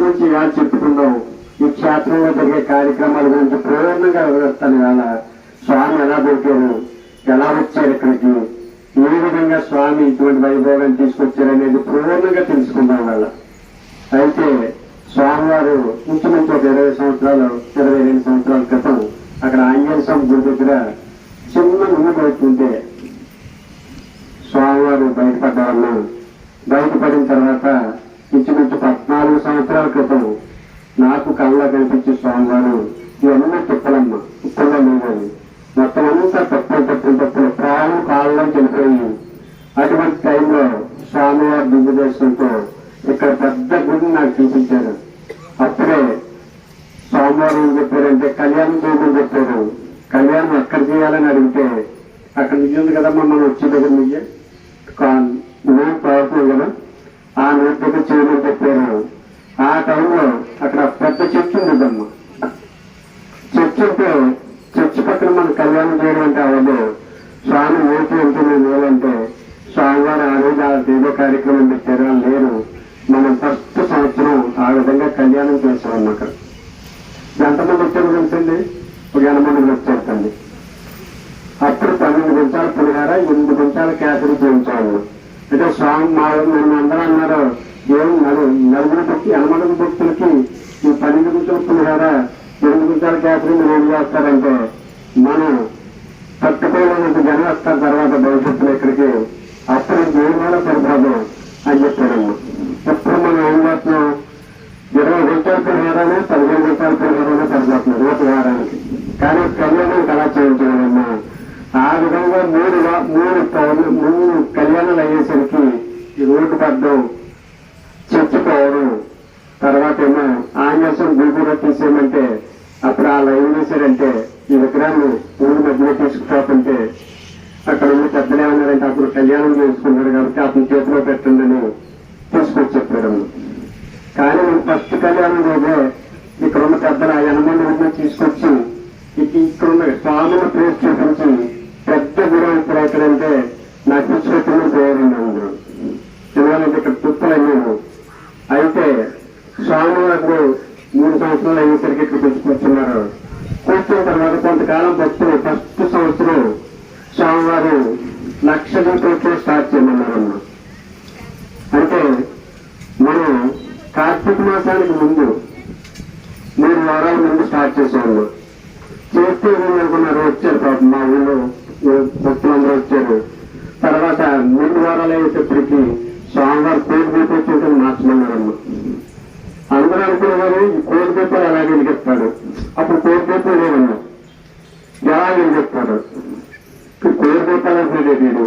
గురించి ఇలా చెప్పుకుందాం ఈ క్షేత్రంలో జరిగే కార్యక్రమాల గురించి పూర్ణంగా వివరిస్తాను ఇవాళ. స్వామి ఎలా దొరికారు? ఎలా వచ్చారు ఇక్కడికి? ఏ విధంగా స్వామి ఇటువంటి వైభోగాన్ని తీసుకొచ్చారు అనేది పూర్ణంగా తెలుసుకుందాం ఇవాళ. అయితే స్వామివారు ఇంచుమించు ఒక ఇరవై సంవత్సరాలు ఇరవై రెండు సంవత్సరాల క్రితం అక్కడ ఆంజనేయ స్వామి గుడి దగ్గర చిన్న ముందు అవుతుంటే స్వామివారు బయటపడ్డవాళ్ళు బయటపడిన తర్వాత ఇంచుమించు పద్నాలుగు సంవత్సరాల క్రితం నాకు కళ్ళ కనిపించే స్వామివారు ఇవన్నీ తిప్పలమ్మ తిప్పల్లో లేవని మొత్తం అంతా తప్పులు తప్పులు తప్పులు ప్రాణం కాళ్ళలో చనిపోయి అటువంటి టైంలో స్వామివారి దిగ్గుదేశంతో ఇక్కడ పెద్ద గుడిని నాకు చూపించారు. అప్పుడే స్వామివారు ఏం చెప్పారంటే కళ్యాణం చేయమని చెప్పారు. కళ్యాణం ఎక్కడ చేయాలని అడిగితే అక్కడ నిజం కదమ్మా మనం వచ్చే దగ్గర నుంచి ఆ నోటి దగ్గర చేయమని చెప్పారు. ఆ టైంలో అక్కడ పెద్ద చర్చ్ ఉండదమ్మ. చర్చ్ ఉంటే చర్చ్ పక్కన మనం కళ్యాణం చేయడం అంటే అవ్వదు. స్వామి ఓటు ఉంటుంది లేదంటే స్వామివారు ఆ రోజు ఆ దేవ కార్యక్రమం పెట్టారు. అని లేరు. మనం ఫస్ట్ సంవత్సరం ఆ విధంగా కళ్యాణం చేసాం అన్నమాట ఎంతమంది వచ్చారు తెలిసింది ఒక ఎనభై మంది వచ్చేస్తండి అప్పుడు పన్నెండు గుంచాల పులిహార ఎనిమిది గుంచాల కేసరి చేయించాము అంటే స్వామి మా నన్ను అందరూ అన్నారు దేవుడు నలు నలుగురు భక్తి ఎనమడుగు భక్తులకి ఈ పన్నెండు గుంచాల కదా ఎనిమిది గుంచాల కేసరి మీరు ఏం చేస్తారంటే మనం తట్టుకోలేనంత జనం వస్తారు తర్వాత భవిష్యత్తులో ఇక్కడికి. అప్పుడు దేవుడు సరిపోదు అని చెప్పారమ్మ. ఎప్పుడు మనం ఏం చేస్తున్నాం? ఇరవై రూపాయల పరిహారాలు పదిహేను రూపాయల పరిహారాలు సరిపోతున్నారు ఒక వారానికి. కానీ కళ్యాణం అలా చేయించాలమ్మా ఆ విధంగా మూడు మూడు పౌర్ణ- మూడు కళ్యాణాలు అయ్యేసరికి ఈ రోడ్డు పడ్డం చచ్చిపోవడం తర్వాత ఏమో ఆంజనేయం గుడిగూడ తీసేయమంటే అప్పుడు వాళ్ళు ఏం చేశారంటే ఈ విగ్రహాన్ని ఊరి మధ్యలో తీసుకుపోతుంటే అక్కడ ఉన్న పెద్దలు ఏమన్నారంటే అప్పుడు కళ్యాణం చేసుకున్నారు కాబట్టి అతని చేతిలో పెట్టండి అని తీసుకొచ్చి చెప్పారమ్మ కానీ మనం ఫస్ట్ కళ్యాణం రోజే ఇక్కడ ఉన్న పెద్దలు ఆ ఎనభై మంది తీసుకొచ్చి ఇక్కడ ఉన్న స్వామిని ప్లేస్ గురువు ఇప్పుడు ఎక్కడంటే నాకు తీసుకొచ్చిన పేరు అందరూ. ఎందుకంటే ఇక్కడ తుప్పలన్నీ అయితే స్వామి వారు మూడు సంవత్సరాలు అయ్యేసరికి ఇక్కడ తీసుకొచ్చున్నారు కూర్చున్న తర్వాత కొంతకాలం భక్తులు ఫస్ట్ సంవత్సరం స్వామివారు లక్ష దీపాలతో స్టార్ట్ చేయమన్నారమ్మా. అంటే మనం కార్తీక మాసానికి ముందు మూడు వారాల ముందు స్టార్ట్ చేసాము చేస్తే ఏమనుకున్నారు? వచ్చారు పాపం మా ఊళ్ళో వచ్చారు తర్వాత మూడు వారాలు అయ్యేటప్పటికి స్వామివారు కోడి దీపోచ్చేటప్పుడు మార్చమన్నారమ్మ అందరూ అనుకునేవారు ఈ కోడి దీపాలు ఎలాగే వెలిగిస్తాడు అప్పుడు కోడి దీపాలు లేవన్నా ఎలా వెలిగిస్తాడు ఈ కోడి దీపాలు అంటే వీడు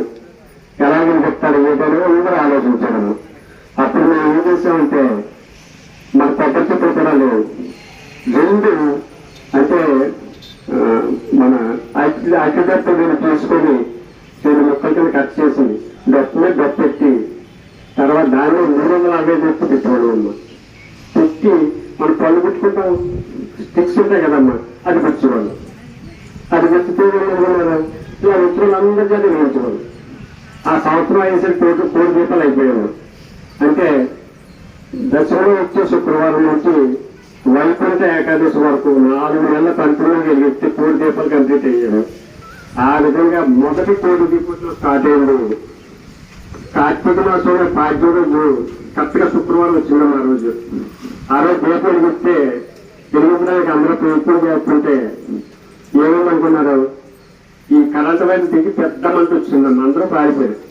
ఎలా వెలిగిస్తాడు ఏంటని అందరూ ఆలోచించారమ్మ అప్పుడు మేము ఏం చేసామంటే మన కొబ్బరి చెప్పులు కూడా లేవు రెండు అంటే మన అట్టిదట్టు నేను తీసుకొని ముక్కల కింద కట్ చేసి తర్వాత దానిలో మూడు వందల యాభై డొప్పు పెట్టుకోవడం అమ్మ. పెట్టి మనం పళ్ళు పెట్టుకుంటాం స్టిక్స్ ఉంటాయి కదమ్మా అది పెట్టుకోవాలి. అది పెట్టుతూ కదా? ఇలా మిత్రులు అందరి చేత వేయించుకోవాలి. ఆ సంవత్సరం అయ్యేసరికి కోటి కోటి దీపాలు అయిపోయాము అంటే దశలో వచ్చే శుక్రవారం నుంచి వైకుంఠ ఏకాదశి వరకు నాలుగు నెలల కంట్రోల్ ఎత్తి కోటి దీపాలు కంప్లీట్ అయ్యాడు ఆ విధంగా మొదటి కోడి దీపంతో స్టార్ట్ అయింది కార్తీక మాసంలో పాడ్య రోజు కరెక్ట్గా శుక్రవారం వచ్చింది ఆ రోజు. ఆ రోజు దీపాలు వెలిగిస్తే వెలిగించడానికి అందరూ ప్రయత్నం చేస్తుంటే ఏమేమనుకున్నారు? ఈ కరెంట్ వైపు దిగి పెద్ద మంట వచ్చిందన్న అందరూ పారిపోయారు.